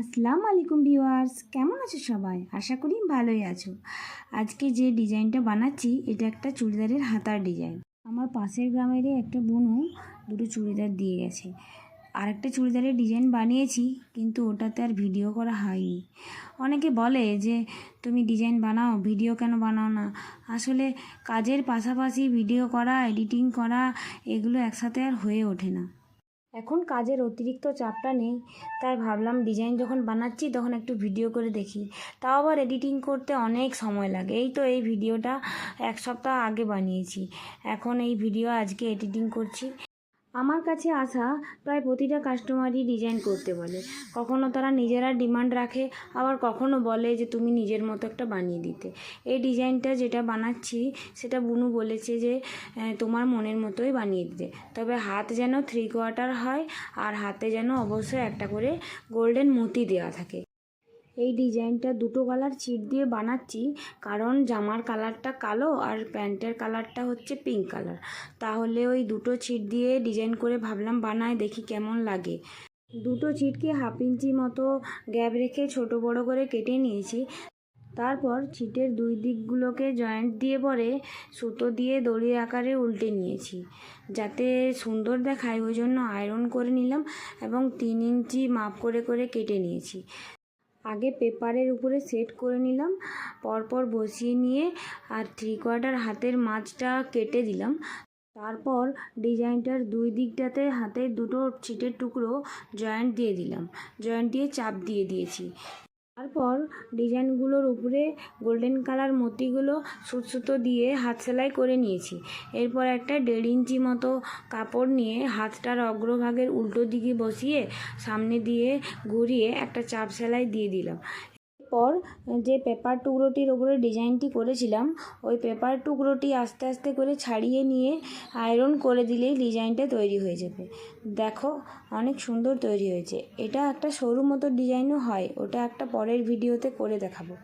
আসসালামু আলাইকুম ভিউয়ার্স, কেমন আছো সবাই? আশা করি ভালোই আছো। আজকে যে ডিজাইনটা বানাচ্ছি, এটা একটা চুড়িদারের হাতার ডিজাইন। আমার পাশের গ্রামেরই একটা বোনু দুটো চুড়িদার দিয়ে গেছে। আরেকটা চুড়িদারের ডিজাইন বানিয়েছি, কিন্তু ওটাতে আর ভিডিও করা হয়নি। অনেকে বলে যে, তুমি ডিজাইন বানাও, ভিডিও কেন বানাও না? আসলে কাজের পাশাপাশি ভিডিও করা, এডিটিং করা, এগুলো একসাথে আর হয়ে ওঠে না। এখন কাজের অতিরিক্ত চাপটা নেই। তাই ভাবলাম ডিজাইন যখন বানাচ্ছি তখন একটু ভিডিও করে দেখি। তাও আবার এডিটিং করতে অনেক সময় লাগে। এই তো এই ভিডিওটা এক সপ্তাহ আগে বানিয়েছি। এখন এই ভিডিও আজকে এডিটিং করছি। আমার কাছে আসা প্রায় প্রতিটা কাস্টমারই ডিজাইন করতে বলে। কখনো তারা নিজেরা ডিমান্ড রাখে, আবার কখনো বলে যে তুমি নিজের মতো একটা বানিয়ে দিতে। এই ডিজাইনটা যেটা বানাচ্ছি, সেটা বুনু বলেছে যে তোমার মনের মতোই বানিয়ে দিতে। তবে হাত যেন থ্রি কোয়ার্টার হয়, আর হাতে যেন অবশ্যই একটা করে গোল্ডেন মতি দেওয়া থাকে। এই ডিজাইনটা দুটো কালার চিট দিয়ে বানাচ্ছি। কারণ জামার কালারটা কালো আর প্যান্টের কালারটা হচ্ছে পিঙ্ক কালার তাহলে ওই দুটো চিট দিয়ে ডিজাইন করে ভাবলাম বানায় দেখি কেমন লাগে। দুটো চিটকে হাফ ইঞ্চি মতো গ্যাপ রেখে ছোট বড় করে কেটে নিয়েছি। তারপর ছিটের দুই দিকগুলোকে জয়েন্ট দিয়ে পরে সুতো দিয়ে দড়ি আকারে উল্টে নিয়েছি। যাতে সুন্দর দেখায়, ওই জন্য আয়রন করে নিলাম এবং তিন ইঞ্চি মাপ করে করে কেটে নিয়েছি। আগে পেপারের উপরে সেট করে নিলাম, পরপর বসিয়ে নিয়ে আর থ্রি কোয়ার্টার হাতের মাছটা কেটে দিলাম। তারপর ডিজাইনটার দুই দিকটাতে হাতে দুটো ছিটের টুকরো জয়েন্ট দিয়ে দিলাম। জয়েন্ট দিয়ে চাপ দিয়ে দিয়েছি। তারপর ডিজাইনগুলোর উপরে গোল্ডেন কালার মতিগুলো সুত দিয়ে হাত সেলাই করে নিয়েছি। এরপর একটা দেড় ইঞ্চি মতো কাপড় নিয়ে হাতটার অগ্রভাগের উল্টো দিকে বসিয়ে সামনে দিয়ে ঘুরিয়ে একটা চাপ সেলাই দিয়ে দিলাম। এরপর যে পেপার টুকরোটির ওপরে ডিজাইনটি করেছিলাম, ওই পেপার টুকরোটি আস্তে আস্তে করে ছাড়িয়ে নিয়ে আয়রন করে দিলেই ডিজাইনটা তৈরি হয়ে যাবে। দেখো, অনেক সুন্দর তৈরি হয়েছে। এটা একটা সরু মতো ডিজাইনও হয়, ওটা একটা পরের ভিডিওতে করে দেখাবো।